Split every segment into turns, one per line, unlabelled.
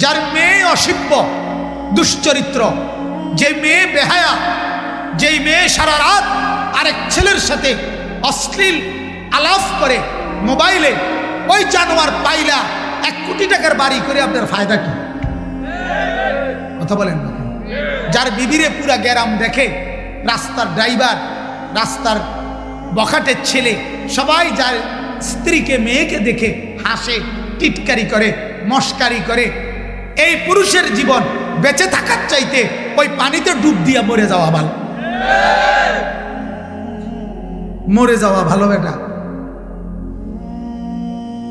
যার মেয়ে অসিব্য দুশ্চরিত্র, যে মেয়ে বেহায়া, যেই মেয়ে সারা রাত আরেক ছেলের সাথে অশ্লীল আলাপ করে মোবাইলে, ওই জানোয়ার পাইলা এক কোটি টাকার বাড়ি করে, আপনার ফায়দা কি? কথা বলেন যার বিবিরে পুরা গ্যারাম দেখে, রাস্তার ড্রাইভার, রাস্তার বখাটের ছেলে, সবাই যার স্ত্রীকে, মেয়েকে দেখে হাসে, টিটকারি করে, মস্কারি করে এই পুরুষের জীবন বেঁচে থাকার চাইতে ওই পানিতে ডুব দিয়া মরে যাওয়া ভালো। মরে যাওয়া ভালো বেটা।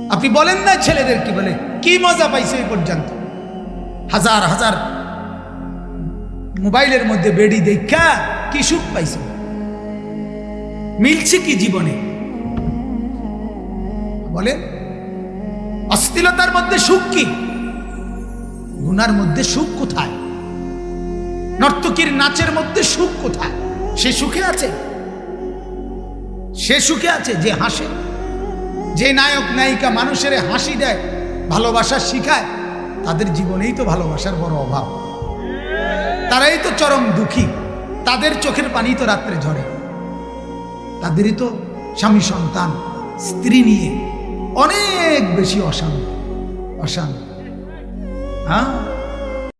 আপনি বলেন না ছেলেদের কি বলে, কি মজা পাইছে এই পর্যন্ত। হাজার হাজার মোবাইলের মধ্যে বেড়ি দেখা কি সুখ পাইছে। মিলছে কি জীবনে? বলেন অস্থিরতার মধ্যে সুখ কি? গুনার মধ্যে সুখ কোথায়? নর্তকীর নাচের মধ্যে সুখ কোথায়? সে সুখে আছে? সে সুখে আছে যে হাসে? যে নায়ক, নায়িকা মানুষের হাসি দেয়, ভালোবাসা শিখায়, তাদের জীবনেই তো ভালোবাসার বড় অভাব। তারাই তো চরম দুঃখী। তাদের চোখের পানি তো রাত্রে ঝরে। তাদেরই তো স্বামী সন্তান, স্ত্রী নিয়ে অনেক বেশি অশান্ত অশান্ত। 啊？